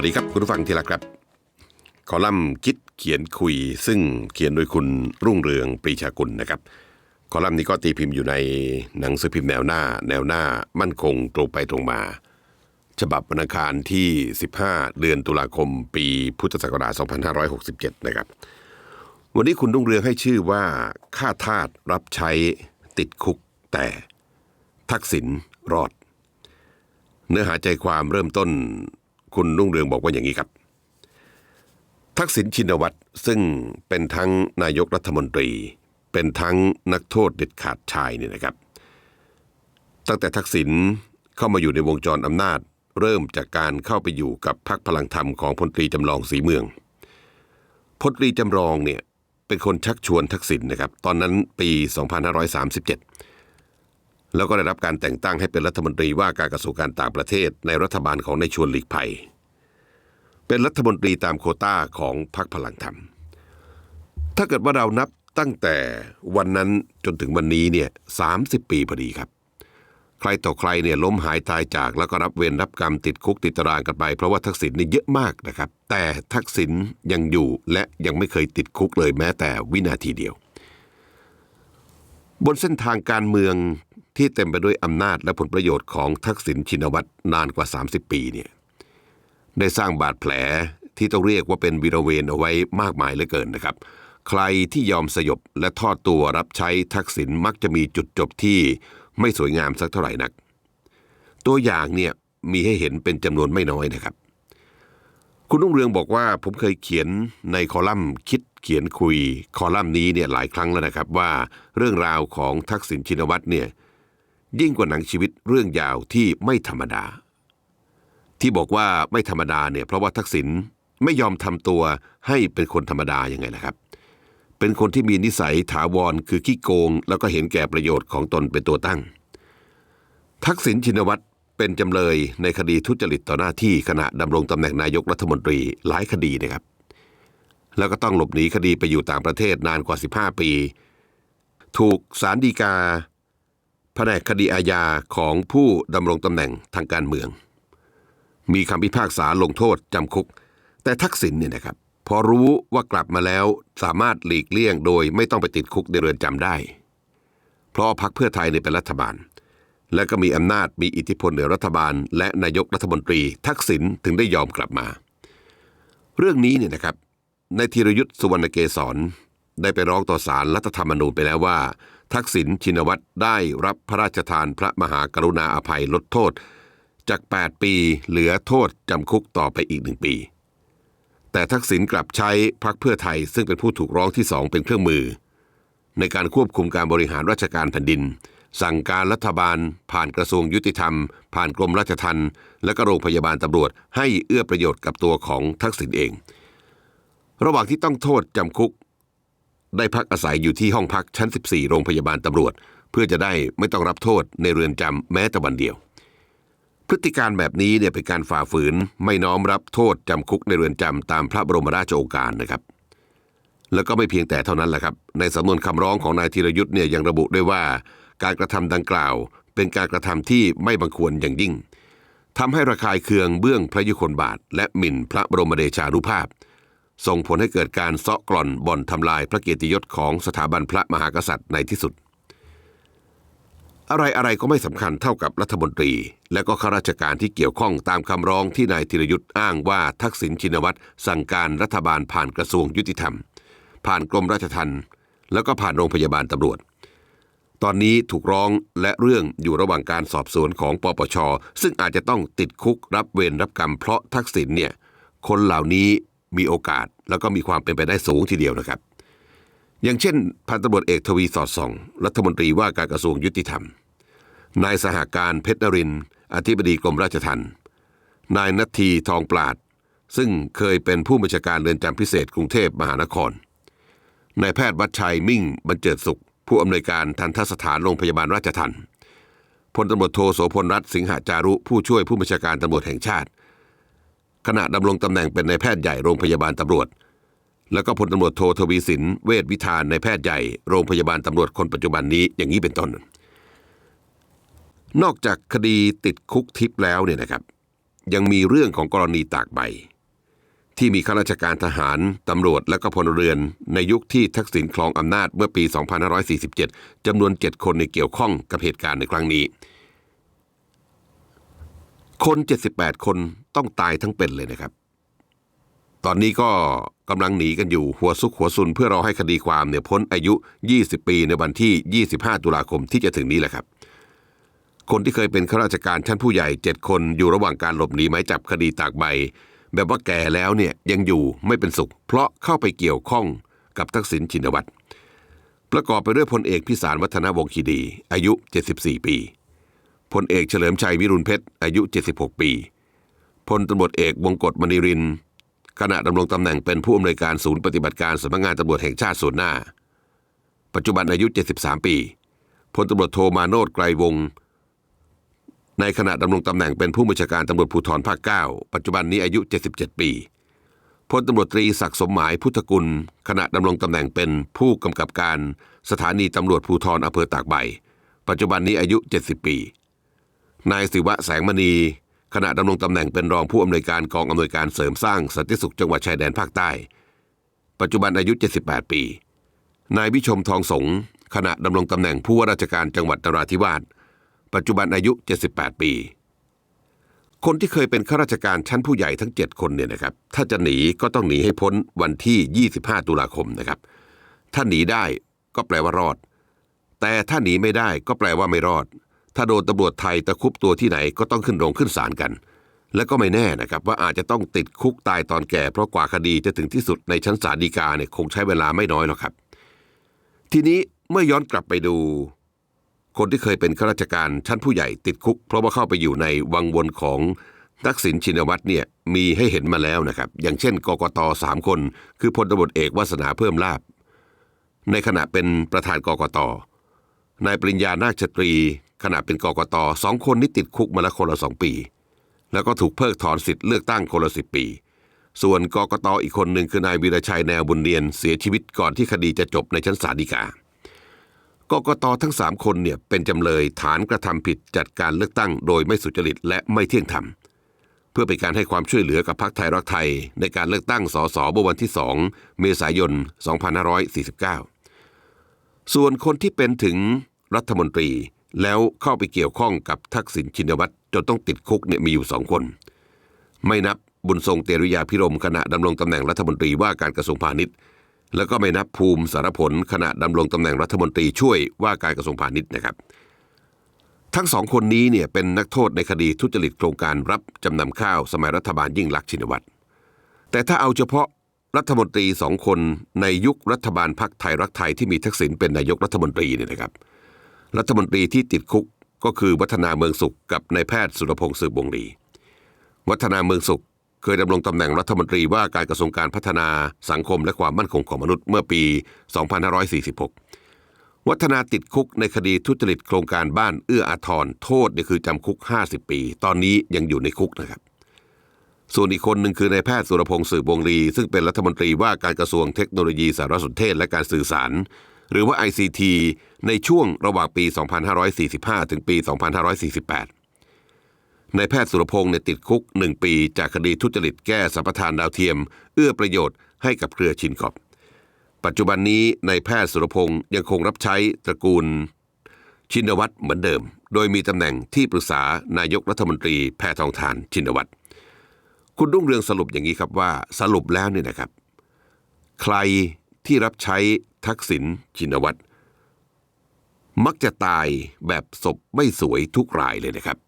วัสดีครับคุณผู้ฟังที่รักครับ คอลัมน์คิดเขียนคุย ซึ่งเขียนโดยคุณรุ่งเรืองปรีชากุลนะครับ คอลัมน์นี้ก็ตีพิมพ์อยู่ในหนังสือพิมพ์แนวหน้า แนวหน้ามั่นคงตรงไปตรงมา ฉบับวันอังคารที่ 15 เดือนตุลาคม ปีพุทธศักราช 2567 นะครับ วันนี้คุณรุ่งเรืองให้ชื่อว่าข้าทาสรับใช้ติดคุกแต่ ทักษิณรอด เนื้อหาใจความเริ่มต้น คุณรุ่งเรืองบอกว่าอย่างนี้ครับ ทักษิณชินวัตรซึ่งเป็นทั้งนายกรัฐมนตรี เป็นทั้งนักโทษเด็ดขาดชายเนี่ยนะครับ ตั้งแต่ทักษิณเข้ามาอยู่ในวงจรอำนาจ เริ่มจากการเข้าไปอยู่กับพรรคพลังธรรมของพลตรีจำลองสีเมืองพลตรีจำลองเนี่ยเป็นคนชักชวนทักษิณนะครับ ตอนนั้นปี 2537 แล้วก็ได้รับการแต่งตั้งให้เป็นรัฐมนตรีว่าการกระทรวงการต่างประเทศในรัฐบาลของนายชวนหลีกภัย เป็นรัฐมนตรีตามโคต้าของพรรคพลังธรรม ถ้าเกิดว่าเรานับตั้งแต่วันนั้นจนถึงวันนี้เนี่ยสาปีพอดีครับ ใครต่อใครเนี่ยล้มหายตายจากแล้วก็รับเวรรับกรรมติดคุกติดตารางกันไป เพราะว่าทักษิณนี่เยอะมากนะครับ แต่ทักษิณยังอยู่และยังไม่เคยติดคุกเลยแม้แต่วินาทีเดียว บนเส้นทางการเมือง ที่เต็มไปด้วยอำนาจและผลประโยชน์ของทักษิณชินวัตรนานกว่า 30 ปีเนี่ยได้สร้างบาดแผลที่ต้องเรียกว่าเป็นวีรเวรเอาไว้มากมายเหลือเกินนะครับ ใครที่ยอมสยบและทอดตัวรับใช้ทักษิณมักจะมีจุดจบที่ไม่สวยงามสักเท่าไหร่นัก ตัวอย่างเนี่ยมีให้เห็นเป็นจำนวนไม่น้อยนะครับ คุณรุ่งเรืองบอกว่าผมเคยเขียนในคอลัมน์คิดเขียนคุย คอลัมน์นี้เนี่ยหลายครั้งแล้วนะครับว่าเรื่องราวของทักษิณชินวัตรเนี่ย ยิ่งกว่าหนังชีวิตเรื่องยาวที่ไม่ธรรมดา ที่บอกว่าไม่ธรรมดาเนี่ยเพราะว่าทักษิณไม่ยอมทำตัวให้เป็นคนธรรมดายังไงนะครับ เป็นคนที่มีนิสัยถาวรคือขี้โกง แล้วก็เห็นแก่ประโยชน์ของตนเป็นตัวตั้ง ทักษิณชินวัตรเป็นจำเลยในคดีทุจริตต่อหน้าที่ขณะดำรงตำแหน่งนายกรัฐมนตรีหลายคดีนะครับ แล้วก็ต้องหลบหนีคดีไปอยู่ต่างประเทศนานกว่า 15 ปี ถูกศาลฎีกา ผนกคดีอาญาของผู้ดำรงตำแหน่งทางการเมือง มีคำพิพากษาลงโทษจำคุก แต่ทักษิณเนี่ยนะครับ พอรู้ว่ากลับมาแล้วสามารถหลีกเลี่ยงโดยไม่ต้องไปติดคุกในเรือนจำได้ เพราะพรรคเพื่อไทยเนี่ยเป็นรัฐบาล และก็มีอำนาจมีอิทธิพลเหนือรัฐบาล และนายกรัฐมนตรี ทักษิณถึงได้ยอมกลับมา เรื่องนี้เนี่ยนะครับในธีรยุทธ์สุวรรณเกษรได้ไปร้องต่อศาลรัฐธรรมนูญไปแล้วว่า ทักษิณชินวัตรได้รับพระราชทานพระมหากรุณาอภัยลดโทษ จาก 8 ปีเหลือโทษจำคุกต่อไปอีกหนึ่งปี แต่ทักษิณกลับใช้พรรคเพื่อไทยซึ่งเป็นผู้ถูกร้องที่สองเป็นเครื่องมือ ในการควบคุมการบริหารราชการแผ่นดิน สั่งการรัฐบาล ผ่านกระทรวงยุติธรรม ผ่านกรมราชทัณฑ์และก็โรงพยาบาลตำรวจให้เอื้อประโยชน์กับตัวของทักษิณเอง ระหว่างที่ต้องโทษจำคุก ได้พักอาศัยอยู่ที่ห้องพักชั้น 14 โรงพยาบาลตำรวจ เพื่อจะได้ไม่ต้องรับโทษในเรือนจำแม้แต่วันเดียว พฤติการแบบนี้เนี่ยเป็นการฝ่าฝืนไม่น้อมรับโทษจำคุกในเรือนจำตามพระบรมราชโองการนะครับแล้วก็ไม่เพียงแต่เท่านั้นแหละครับ ในสำนวนคำร้องของนายธีรยุทธ์เนี่ยยังระบุด้วยว่า การกระทำดังกล่าว เป็นการกระทำที่ไม่บังควรอย่างยิ่งทำให้ระคายเคืองเบื้องพระยุคลบาท และหมิ่นพระบรมเดชานุภาพ ส่งผลให้เกิดการเซาะกร่อนบ่อนทำลายพระเกียรติยศของสถาบันพระมหากษัตริย์ในที่สุด อะไรอะไรก็ไม่สำคัญเท่ากับรัฐมนตรี และก็ข้าราชการที่เกี่ยวข้องตามคำร้องที่นายธีรยุทธ์อ้างว่าทักษิณชินวัตรสั่งการรัฐบาลผ่านกระทรวงยุติธรรม ผ่านกรมราชทัณฑ์แล้วก็ผ่านโรงพยาบาลตำรวจ ตอนนี้ถูกร้องและเรื่องอยู่ระหว่างการสอบสวนของปปช ซึ่งอาจจะต้องติดคุกรับเวรรับกรรมเพราะทักษิณเนี่ยคนเหล่านี้ มีโอกาสแล้วก็มีความเป็นไปได้สูงทีเดียวนะครับ อย่างเช่น พันตำรวจเอกทวีสอดส่อง รัฐมนตรีว่าการกระทรวงยุติธรรม นายสหการเพชรนรินทร์อธิบดีกรมราชทัณฑ์นายนัททีทองปราด ซึ่งเคยเป็นผู้บัญชาการเรือนจำพิเศษกรุงเทพมหานคร นายแพทย์วัชชัยมิ่งบรรเจิดสุข ผู้อำนวยการทันทสถานโรงพยาบาลราชทัณฑ์พลตำรวจโทโสพลรัตน์สิงหาจารุผู้ช่วยผู้บัญชาการตำรวจแห่งชาติ ขณะดำรงตำแหน่งเป็นนายแพทย์ใหญ่โรงพยาบาลตำรวจ แล้วก็พลตำรวจโททวีสิน เวชวิธานนายแพทย์ใหญ่โรงพยาบาลตำรวจคนปัจจุบันนี้อย่างนี้เป็นต้น นอกจากคดีติดคุกทิพย์แล้วเนี่ยนะครับ ยังมีเรื่องของกรณีตากใบ ที่มีข้าราชการทหารตำรวจและก็พลเรือน ในยุคที่ทักษิณครองอำนาจเมื่อปี 2547จำนวน 7 คนในเกี่ยวข้องกับเหตุการณ์ในครั้งนี้คน 78 คน ต้องตายทั้งเป็นเลยนะครับ ตอนนี้ก็กำลังหนีกันอยู่หัวซุกหัวซุนเพื่อรอให้คดีความเนี่ยพ้นอายุ 20 ปีในวันที่ 25 ตุลาคมที่จะถึงนี้แหละครับ คนที่เคยเป็นข้าราชการชั้นผู้ใหญ่ 7 คนอยู่ระหว่างการหลบหนีหมายจับคดีตากใบ แบบว่าแก่แล้วเนี่ยยังอยู่ไม่เป็นสุข เพราะเข้าไปเกี่ยวข้องกับทักษิณชินวัตรประกอบไปด้วยพลเอกพิสารวัฒนวงศ์คีดี อายุ 74 ปีพลเอกเฉลิมชัยวิรุณเพชร อายุ 76 ปี พลตำรวจเอกวงกฎมณีริน ขณะดำรงตำแหน่งเป็นผู้อำนวยการศูนย์ปฏิบัติการสำนักงานตำรวจแห่งชาติส่วนหน้า ปัจจุบันอายุ 73 ปีพลตำรวจโทมาโนดไกรวง ในขณะดำรงตำแหน่งเป็นผู้บัญชาการตำรวจภูธรภาค 9 ปัจจุบันนี้อายุ 77 ปีพลตำรวจตรีศักดิ์สมหมายพุทธกุล ขณะดำรงตำแหน่งเป็นผู้กำกับการสถานีตำรวจภูธรอำเภอตากใบ ปัจจุบันนี้อายุ 70 ปี นายศิวะแสงมณี ขณะดำรงตำแหน่งเป็นรองผู้อำนวยการกองอำนวยการเสริมสร้างสันติสุขจังหวัดชายแดนภาคใต้ ปัจจุบันอายุ 78 ปี นายวิชมทองสงฆ์ขณะดำรงตำแหน่งผู้ว่าราชการจังหวัดนราธิวาส ปัจจุบันอายุ 78 ปี คนที่เคยเป็นข้าราชการชั้นผู้ใหญ่ทั้ง 7 คนเนี่ยนะครับ ถ้าจะหนีก็ต้องหนีให้พ้นวันที่ 25 ตุลาคมนะครับ ถ้าหนีได้ก็แปลว่ารอด แต่ถ้าหนีไม่ได้ก็แปลว่าไม่รอด ถ้าโดนตำรวจไทยตะคุบตัวที่ไหนก็ต้องขึ้นโรงขึ้นศาลกัน และก็ไม่แน่นะครับว่าอาจจะต้องติดคุกตายตอนแก่ เพราะกว่าคดีจะถึงที่สุดในชั้นศาลฎีกาเนี่ยคงใช้เวลาไม่น้อยหรอกครับ ทีนี้เมื่อย้อนกลับไปดู คนที่เคยเป็นข้าราชการชั้นผู้ใหญ่ติดคุก เพราะว่าเข้าไปอยู่ในวังวนของทักษิณชินวัตรเนี่ยมีให้เห็นมาแล้วนะครับ อย่างเช่นกกตสามคน คือพลตำรวจเอกวาสนาเพิ่มลาบ ในขณะเป็นประธานกกต นายปริญญานาคชตรี ขณะเป็นกกตสองคนนี้ติดคุกมาล้วคนละสองปี แล้วก็ถูกเพิกถอนสิทธิ์เลือกตั้งคนละสิบปี ส่วนกกตอีกคนหนึ่งคือนายวีรชัยแนวบุญเรียนเสียชีวิตก่อนที่คดีจะจบในชั้นศาลฎีกากกตทั้งสามคนเนี่ยเป็นจำเลยฐานกระทำผิดจัดการเลือกตั้งโดยไม่สุจริตและไม่เที่ยงธรรม เพื่อเป็นการให้ความช่วยเหลือกับพรรคไทยรักไทย ในการเลือกตั้งสสเมื่อวันที่ 2 เมษายน 2549 ส่วนคนที่เป็นถึง รัฐมนตรี แล้วเข้าไปเกี่ยวข้องกับทักษิณชินวัตรจนต้องติดคุกเนี่ยมีอยู่สองคน ไม่นับบุญทรงเตริยาพิรมขณะดำรงตำแหน่งรัฐมนตรีว่าการกระทรวงพาณิชย์ แล้วก็ไม่นับภูมิสารผลขณะดำรงตำแหน่งรัฐมนตรีช่วยว่าการกระทรวงพาณิชย์นะครับ ทั้งสองคนนี้เนี่ยเป็นนักโทษในคดีทุจริตโครงการรับจำนำข้าวสมัยรัฐบาลยิ่งลักษณ์ชินวัตรแต่ถ้าเอาเฉพาะรัฐมนตรีสองคนในยุครัฐบาลพักไทยรักไทยที่มีทักษิณเป็นนายกรัฐมนตรีเนี่ยนะครับ รัฐมนตรีที่ติดคุกก็คือวัฒนาเมืองสุขกับนายแพทย์สุรพงษ์สืบวงศ์ดีวัฒนาเมืองสุขเคยดำรงตำแหน่งรัฐมนตรีว่าการกระทรวงการพัฒนาสังคมและความมั่นคงของมนุษย์เมื่อปี 2546 วัฒนาติดคุกในคดีทุจริตโครงการบ้านเอื้ออาทรโทษเนี่ยคือจำคุก 50 ปี ตอนนี้ยังอยู่ในคุกนะครับ ส่วนอีกคนหนึ่งคือนายแพทย์สุรพงษ์สืบวงศ์ลีซึ่งเป็นรัฐมนตรีว่าการกระทรวงเทคโนโลยีสารสนเทศและการสื่อสาร หรือว่า ICT ในช่วงระหว่างปี 2545 ถึงปี 2548 นายแพทย์สุรพงศ์เนี่ยติดคุก 1 ปีจากคดีทุจริตแก้สัมปทานดาวเทียม เอื้อประโยชน์ให้กับเครือชินขอบ ปัจจุบันนี้นายแพทย์สุรพงศ์ยังคงรับใช้ตระกูล ชินวัตรเหมือนเดิม โดยมีตำแหน่งที่ปรึกษานายกรัฐมนตรีแพทองทานชินวัตรคุณรุ่งเรืองสรุปอย่างนี้ครับว่าสรุปแล้วเนี่ยนะครับ ใครที่รับใช้ ทักษิณชินวัตรมักจะตายแบบศพไม่สวยทุกรายเลยนะครับ